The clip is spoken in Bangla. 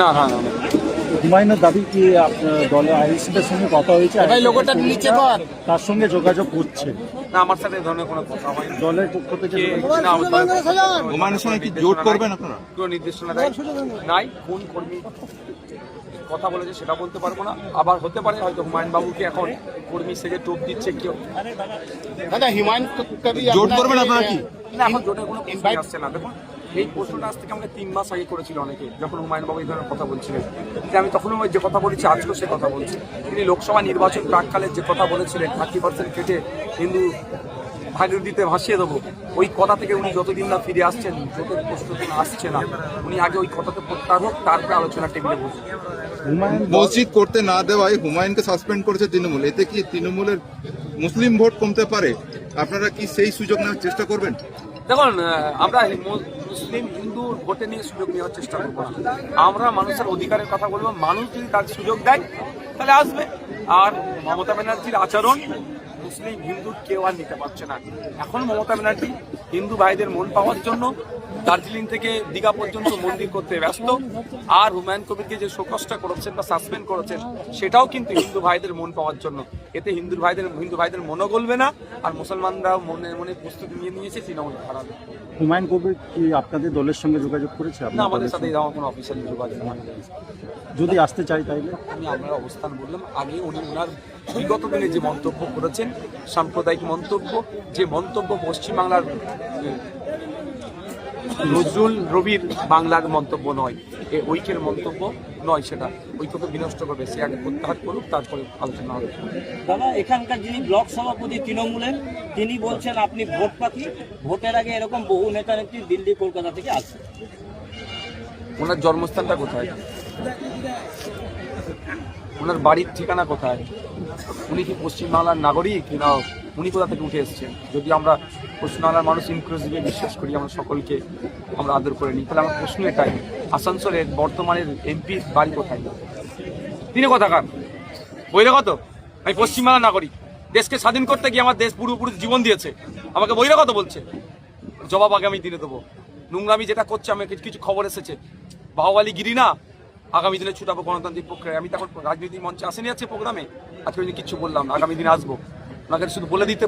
না না না না। হুমায়ুনের দাবি কি আপনার দলের আইসিদের সঙ্গে কথা হয়েছে? ভাই, লোগোটা নিচে কর। তার সঙ্গে যোগাযোগ করছে। না আমার সাথে এই ধরনের কোনো কথা হয়নি। দলের পক্ষ থেকে না, আমার দলের পক্ষ থেকে কোনো হুমায়ুনের সঙ্গে কি জোট নাই। করবেন আপনারা? কোনো নির্দেশনা নাই। নাই কোন কর্মী কথা বলেছে সেটা বলতে পারব না। আবার হতে পারে হয়তো হুমায়ুন বাবুকে এখন কর্মী সেজে টোপ দিচ্ছে কেউ। দাদা হিমায়ুন জোট করবেন আপনারা কি? না এখন জোটের কোনো আসছে না। দেখুন এই প্রশ্নটা আজ থেকে আমাকে তিন মাস আগে করেছিল অনেকে যখন হুমায়ুন বাবু এই ধরনের কথা বলছিলেন। যে আমি তখনও ওই যে কথা বলেছি আজকেও সে কথা বলছি। তিনি লোকসভা নির্বাচন প্রাককালে যে কথা বলেছিলেন থার্টি পার্সেন্ট কেটে হিন্দু ভাগের দিতে ভাসিয়ে দেবো ওই কথা থেকে উনি যতদিন না ফিরে আসছেন জোটের প্রশ্ন আসছে না। উনি আগে ওই কথাতে প্রত্যাহার হোক তারপরে আলোচনা টেবিলে বসুন। মসজিদ করতে না দেওয়ায় হুমায়ুনকে সাসপেন্ড করেছে তৃণমূল। এতে কি তৃণমূলের মুসলিম ভোট কমতে পারে? আপনারা কি সেই সুযোগ নেওয়ার চেষ্টা করবেন? দেখুন আমরা মুসলিম, হিন্দু ভোটে নিয়ে সুযোগ নেওয়ার চেষ্টা করব আমরা মানুষের অধিকারের কথা বলব। মানুষ যদি তার সুযোগ দেয়, তাহলে আসবে। আর মমতা ব্যানার্জির আচরণ মুসলিম হিন্দু কেউ আর নিতে পারছে না। এখন মমতা ব্যানার্জি হিন্দু ভাইদের মন পাওয়ার জন্য দার্জিলিং থেকে দীঘা পর্যন্ত মন্দির করতে ব্যস্ত। আর হুমায়ুন কবিরকে যে শোকসটা করেছেন বা সাসপেন্ড করেছেন, সেটাও কিন্তু হিন্দু ভাইদের মন পাওয়ার জন্য এতে হিন্দু ভাইদের হিন্দু ভাইদের মনও গলবে না আর মুসলমানরাও মনে মনে প্রস্তুতি নিয়ে নিয়েছে তৃণমূল হারাবে হুমায়ুন কবির কি আপনাদের দলের সঙ্গে যোগাযোগ করেছে না আমাদের সাথে? এরকম কোনো অফিসিয়াল যোগাযোগ। যদি আসতে চাই তাইলে আমি আপনার অবস্থান বললাম আগে উনি ওনার বিগত দিনে যে মন্তব্য করেছেন সাম্প্রদায়িক মন্তব্য যে মন্তব্য পশ্চিমবাংলার নজরুল রবির বাংলার মন্তব্য নয় এ ঐক্যের মন্তব্য নয় সেটা। ঐক্যকে বিনষ্ট করবে সে আগে প্রত্যাহার করুক তারপরে আলোচনা হবে। দাদা এখানকার যিনি ব্লক সভাপতি তৃণমূলের তিনি বলছেন আপনি ভোট পাখি ভোটের আগে এরকম বহু নেতা নেত্রী দিল্লি কলকাতা থেকে আসছে ওনার জন্মস্থানটা কোথায়? ওনার বাড়ির ঠিকানা কোথায়? উনি কি পশ্চিমবাংলার নাগরিক না? উনি কোথা থেকে উঠে এসেছেন? যদি আমরা পশ্চিমবাংলার মানুষ ইনক্লুসিভে বিশ্বাস করি, আমরা সকলকে আমরা আদর করে নিই, তাহলে আমার প্রশ্ন এটাই, আসানসোলের বর্তমানের এমপি বাড়ি কোথায়? তিনি কথা কোথাকার বহিরাগত আমি পশ্চিমবাংলার নাগরিক। দেশকে স্বাধীন করতে গিয়ে আমার দেশ পুরোপুরি জীবন দিয়েছে। আমাকে বহিরাগত বলছে। জবাব আগামী দিনে দেবো। নোংরামি যেটা করছে আমি কিছু খবর এসেছে। বাহুবালি গিরি না? আগামী দিনে ছুটাবো গণতান্ত্রিক প্রক্রিয়া আমি তখন রাজনৈতিক মঞ্চে আসেনি আছে প্রোগ্রামে। আজকে কিছু বললাম আগামী দিনে আসব। ওনাকে শুধু বলে দিতে